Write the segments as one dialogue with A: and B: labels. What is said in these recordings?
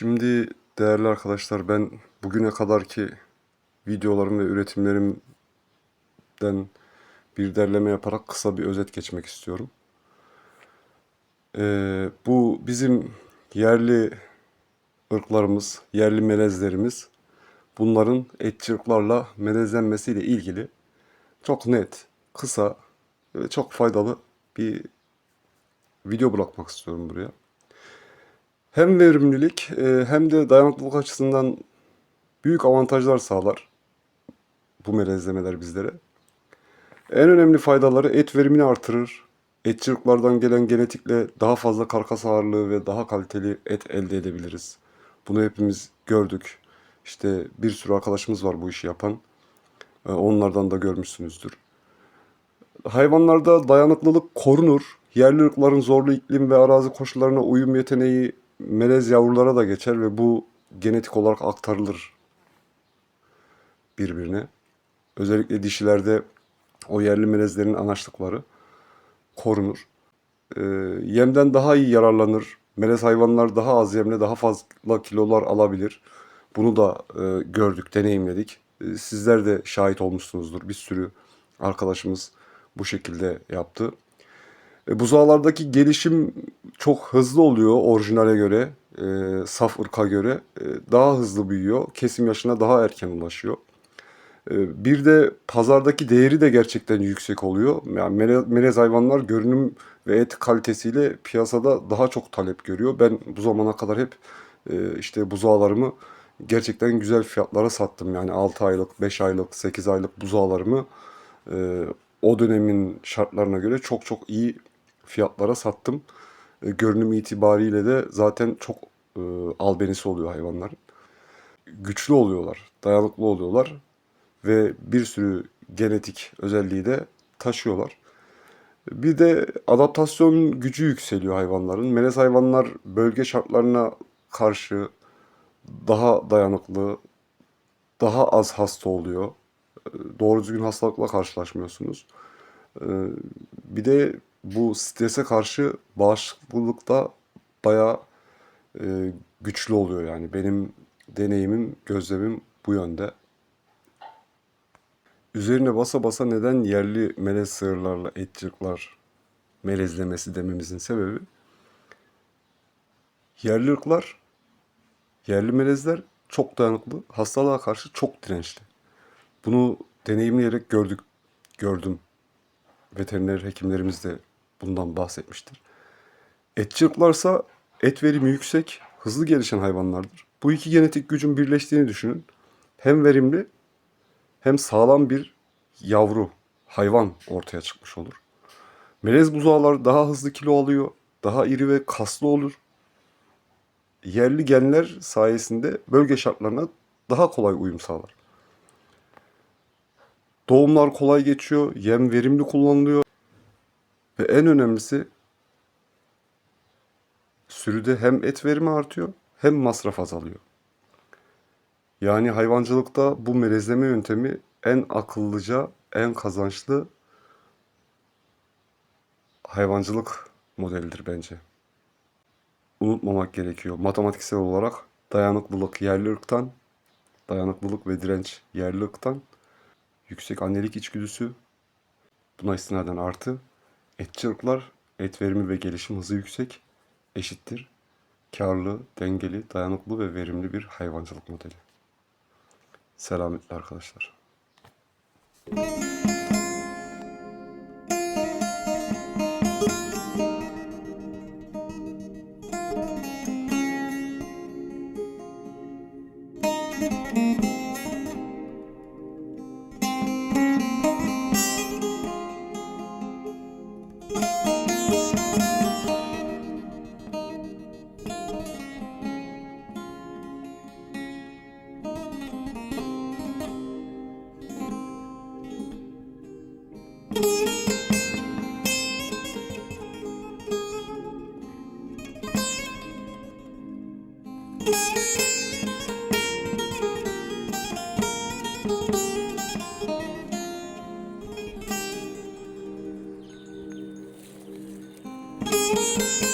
A: Şimdi değerli arkadaşlar ben bugüne kadarki videolarım ve üretimlerimden bir derleme yaparak kısa bir özet geçmek istiyorum. Ee, bu bizim yerli ırklarımız, yerli melezlerimiz bunların etçi ırklarla melezlenmesiyle ilgili çok net, kısa ve çok faydalı bir video bırakmak istiyorum buraya. Hem verimlilik e, hem de dayanıklılık açısından büyük avantajlar sağlar bu melezlemeler bizlere. En önemli faydaları et verimini artırır. Etçiliklerden gelen genetikle daha fazla karkas ağırlığı ve daha kaliteli et elde edebiliriz. Bunu hepimiz gördük. İşte bir sürü arkadaşımız var bu işi yapan. E, Onlardan da görmüşsünüzdür. Hayvanlarda dayanıklılık korunur. Yerli ırkların zorlu iklim ve arazi koşullarına uyum yeteneği melez yavrulara da geçer ve bu genetik olarak aktarılır birbirine. Özellikle dişilerde o yerli melezlerin anaçlıkları korunur. Ee, yemden daha iyi yararlanır. Melez hayvanlar daha az yemle daha fazla kilolar alabilir. Bunu da e, gördük, deneyimledik. E, sizler de şahit olmuşsunuzdur. Bir sürü arkadaşımız bu şekilde yaptı. E, buzağlardaki gelişim çok hızlı oluyor orijinale göre, e, saf ırka göre. E, daha hızlı büyüyor, kesim yaşına daha erken ulaşıyor. E, bir de pazardaki değeri de gerçekten yüksek oluyor. Yani mele- melez hayvanlar görünüm ve et kalitesiyle piyasada daha çok talep görüyor. Ben bu zamana kadar hep e, işte buzağlarımı gerçekten güzel fiyatlara sattım. Yani 6 aylık, 5 aylık, 8 aylık buzağlarımı e, o dönemin şartlarına göre çok çok iyi fiyatlara sattım. E, görünüm itibariyle de zaten çok e, albenisi oluyor hayvanların. Güçlü oluyorlar, dayanıklı oluyorlar ve bir sürü genetik özelliği de taşıyorlar. Bir de adaptasyon gücü yükseliyor hayvanların. Melez hayvanlar bölge şartlarına karşı daha dayanıklı, daha az hasta oluyor. E, Doğru düzgün hastalıkla karşılaşmıyorsunuz. E, Bir de bu strese karşı bağışıklık da bayağı e, güçlü oluyor yani. Benim deneyimim, gözlemim bu yönde. Üzerine basa basa neden yerli melez sığırlarla etçilikler melezlemesi dememizin sebebi yerli ırklar, yerli melezler çok dayanıklı, hastalığa karşı çok dirençli. Bunu deneyimleyerek gördük, gördüm. Veteriner hekimlerimiz de bundan bahsetmiştir. Etçi ırklarsa et verimi yüksek, hızlı gelişen hayvanlardır. Bu iki genetik gücün birleştiğini düşünün. Hem verimli hem sağlam bir yavru hayvan ortaya çıkmış olur. Melez buzağlar daha hızlı kilo alıyor, daha iri ve kaslı olur. Yerli genler sayesinde bölge şartlarına daha kolay uyum sağlar. Doğumlar kolay geçiyor, yem verimli kullanılıyor ve en önemlisi sürüde hem et verimi artıyor hem masraf azalıyor. Yani hayvancılıkta bu melezleme yöntemi en akıllıca, en kazançlı hayvancılık modelidir bence. Unutmamak gerekiyor. Matematiksel olarak dayanıklılık yerli ırktan, dayanıklılık ve direnç yerli ırktan, yüksek annelik içgüdüsü, buna istinaden artı, etçi et verimi ve gelişim hızı yüksek, eşittir, karlı, dengeli, dayanıklı ve verimli bir hayvancılık modeli. Selametle arkadaşlar. Thank you.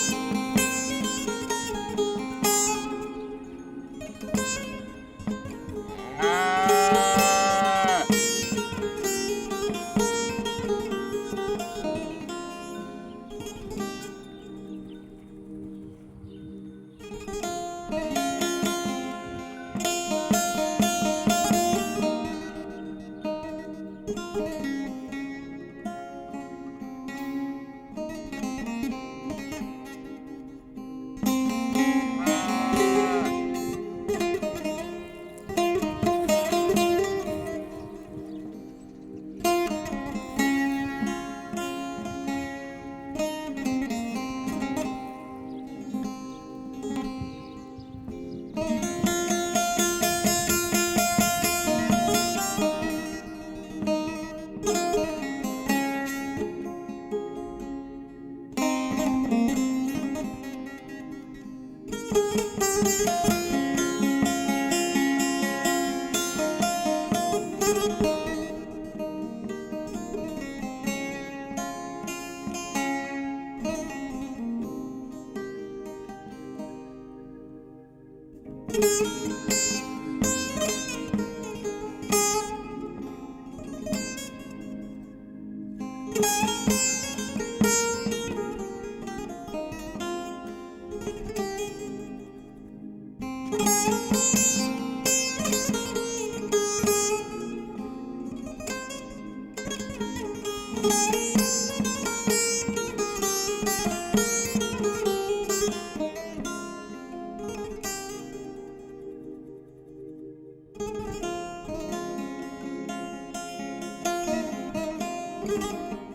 A: thank you